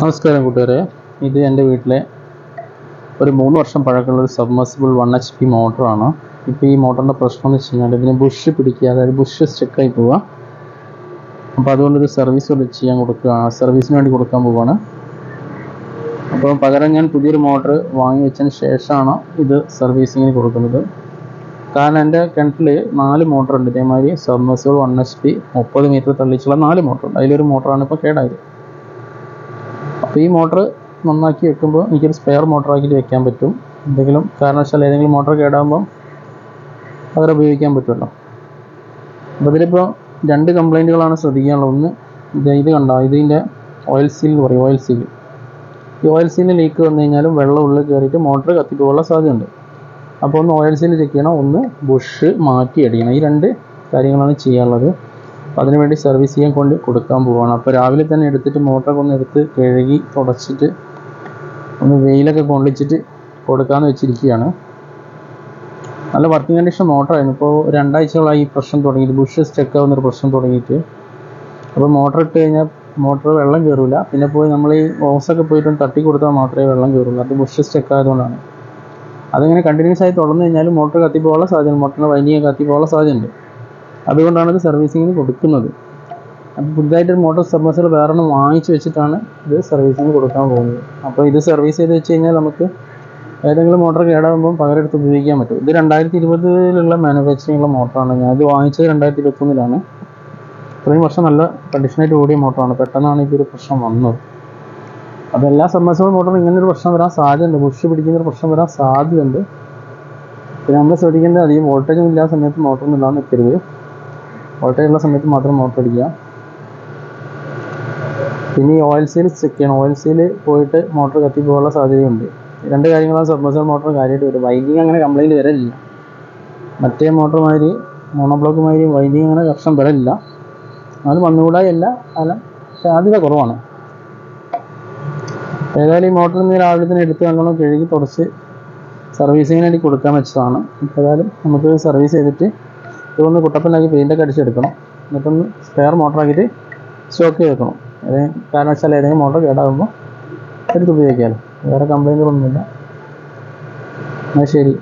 നമസ്കാരം കൂട്ടുകാരെ. ഇത് എന്റെ വീട്ടിലെ ഒരു മൂന്ന് വർഷം പഴക്കമുള്ള ഒരു സബ്മസിബിൾ വൺ എച്ച് പി മോട്ടറാണ് ഇപ്പോൾ ഈ മോട്ടറിന്റെ പ്രശ്നം എന്ന് വെച്ച് കഴിഞ്ഞാൽ ഇതിന് ബുഷ് പിടിക്കുക അതായത് ബുഷ് സ്റ്റക്കായി പോവുക. അപ്പോൾ അതുകൊണ്ട് സർവീസ് കൊണ്ട് ചെയ്യാൻ കൊടുക്കുക സർവീസിന് വേണ്ടി കൊടുക്കാൻ പോവുകയാണ് അപ്പോൾ പകരം ഞാൻ പുതിയൊരു മോട്ടർ വാങ്ങി വെച്ചതിന് ശേഷമാണ് ഇത് സർവീസിങ്ങിന് കൊടുക്കുന്നത്. കാരണം എന്റെ കിണറ്റിൽ നാല് മോട്ടറുണ്ട് ഇതേമാതിരി സബ്മസിബിൾ വൺ എച്ച് പി മുപ്പത് മീറ്റർ തള്ളിച്ചുള്ള നാല് മോട്ടറുണ്ട് അതിലൊരു മോട്ടറാണ് ഇപ്പോൾ കേടായത്. അപ്പോൾ ഈ മോട്ടർ നന്നാക്കി വെക്കുമ്പോൾ എനിക്കൊരു സ്പെയർ മോട്ടറാക്കിയിട്ട് വെക്കാൻ പറ്റും. എന്തെങ്കിലും കാരണവശാൽ ഏതെങ്കിലും മോട്ടർ കേടാകുമ്പോൾ പകരം ഉപയോഗിക്കാൻ പറ്റുമല്ലോ. അപ്പോൾ ഇതിലിപ്പോൾ രണ്ട് കംപ്ലൈന്റുകളാണ് ശ്രദ്ധിക്കാനുള്ളത്. ഒന്ന് ഇത് കണ്ടോ? ഇതിന്റെ ഓയിൽ സീൽ എന്ന് പറയും ഓയിൽ സീൽ ഈ ഓയിൽ സീലിന് ലീക്ക് വന്നു കഴിഞ്ഞാലും വെള്ളം ഉള്ളിൽ കയറിയിട്ട് മോട്ടർ കത്തിപ്പോകാനുള്ള സാധ്യതയുണ്ട്. അപ്പോൾ ഒന്ന് ഓയിൽ സീൽ ചെക്ക് ചെയ്യണം. ഒന്ന് ബുഷ് മാറ്റി അടിക്കണം ഈ രണ്ട് കാര്യങ്ങളാണ് ചെയ്യാനുള്ളത്. അതിനുവേണ്ടി സർവീസ് ചെയ്യാൻ കൊണ്ട് കൊടുക്കാൻ പോവുകയാണ് അപ്പോൾ രാവിലെ തന്നെ എടുത്തിട്ട് മോട്ടറൊക്കെ ഒന്ന് എടുത്ത് കഴുകി തുടച്ചിട്ട് ഒന്ന് വെയിലൊക്കെ കൊള്ളിച്ചിട്ട് കൊടുക്കാമെന്ന് വെച്ചിരിക്കുകയാണ്. നല്ല വർക്കിംഗ് കണ്ടീഷൻ മോട്ടറായിരുന്നു ഇപ്പോൾ രണ്ടാഴ്ചകളായി ഈ പ്രശ്നം തുടങ്ങിയിട്ട് ബുഷ് സ്റ്റക്ക് ആവുന്നൊരു പ്രശ്നം തുടങ്ങിയിട്ട്. അപ്പോൾ മോട്ടർ ഇട്ട് കഴിഞ്ഞാൽ മോട്ടർ വെള്ളം കയറില്ല പിന്നെ പോയി നമ്മൾ ഈ ഓസൊക്കെ പോയിട്ട് തട്ടി കൊടുത്താൽ മാത്രമേ വെള്ളം കയറുള്ളൂ അത് ബുഷ് സ്റ്റക്ക് ആയതുകൊണ്ടാണ്. അതിങ്ങനെ കണ്ടിന്യൂസ് ആയി തുടർന്നു കഴിഞ്ഞാൽ മോട്ടർ കത്തിപ്പോകാനുള്ള സാധ്യത മോട്ടറിന് കത്തി കത്തിപ്പോകാനുള്ള സാധ്യതയുണ്ട്. അതുകൊണ്ടാണ് ഇത് സർവീസിങ്ങിന് കൊടുക്കുന്നത്. അപ്പോൾ പുതുതായിട്ടൊരു മോട്ടോർ സബ്മർസർ വേറെ വാങ്ങിച്ചു വെച്ചിട്ടാണ് ഇത് സർവീസിങ്ങിന് കൊടുക്കാൻ പോകുന്നത്. അപ്പോൾ ഇത് സർവീസ് ചെയ്ത് വെച്ച് കഴിഞ്ഞാൽ നമുക്ക് ഏതെങ്കിലും മോട്ടോർ കേടാകുമ്പോൾ പകരെടുത്ത് ഉപയോഗിക്കാൻ പറ്റും. ഇത് രണ്ടായിരത്തി ഇരുപതിലുള്ള മാനുഫാക്ചറിംഗ് ഉള്ള മോട്ടറാണ് ഞാൻ ഇത് വാങ്ങിച്ചത് രണ്ടായിരത്തി ഇരുപത്തൊന്നിലാണ് ഇത്രയും വർഷം നല്ല കണ്ടീഷനായിട്ട് ഓടിയ മോട്ടറാണ് പെട്ടെന്നാണ് ഇതൊരു പ്രശ്നം വന്നത്. അപ്പോൾ എല്ലാ സർവീസുകളും മോട്ടറും ഇങ്ങനെ ഒരു പ്രശ്നം വരാൻ സാധ്യതയുണ്ട്. ബുഷ് പിടിക്കുന്ന ഒരു പ്രശ്നം വരാൻ സാധ്യതയുണ്ട്. പിന്നെ നമ്മൾ ശ്രദ്ധിക്കേണ്ടത് അധികം വോൾട്ടേജ് ഇല്ലാത്ത സമയത്ത് മോട്ടറൊന്നും ഇല്ലാതെ നിൽക്കരുത്. വോൾട്ടേജ് ഉള്ള സമയത്ത് മാത്രം മോട്ടർ അടിക്കുക. പിന്നെ ഈ ഓയിൽ സീൽ ചെക്ക് ചെയ്യണം. ഓയിൽ സീൽ പോയിട്ട് മോട്ടർ കത്തിപ്പോകാനുള്ള സാധ്യതയുണ്ട്. രണ്ട് കാര്യങ്ങളാണ് സബ്മസർ മോട്ടോർ കാര്യമായിട്ട് വരും വൈൻഡിങ് അങ്ങനെ കംപ്ലൈന്റ് വരലില്ല. മറ്റേ മോട്ടർ മാതിരി മോണോബ്ലോക്ക് മാതിരി വൈൻഡിങ് അങ്ങനെ കർഷം വരലില്ല. എന്നാലും വന്നുകൂടായല്ല അല്ല. സാധ്യത കുറവാണ്. ഏതായാലും ഈ മോട്ടർ ഇന്ന് രാവിലെ തന്നെ എടുത്ത് നല്ലോണം കഴുകി തുടച്ച് സർവീസിങ്ങിന് വേണ്ടി കൊടുക്കാൻ വെച്ചതാണ്. ഇപ്പോൾ ഏതായാലും നമുക്ക് സർവീസ് ചെയ്തിട്ട് ഇതൊന്ന് കുട്ടപ്പനാക്കി പെയിന്റൊക്കെ അടിച്ചെടുക്കണം. എന്നിട്ടൊന്ന് സ്പെയർ മോട്ടറാക്കിയിട്ട് സ്റ്റോക്ക് ചെയ്ത് വെക്കണം. ഏതെങ്കിലും കാരണവശാൽ ഏതെങ്കിലും മോട്ടർ കേടാകുമ്പോൾ എടുത്ത് ഉപയോഗിക്കാമല്ലോ വേറെ കംപ്ലൈന്റുകളൊന്നുമില്ല എന്നാൽ ശരി.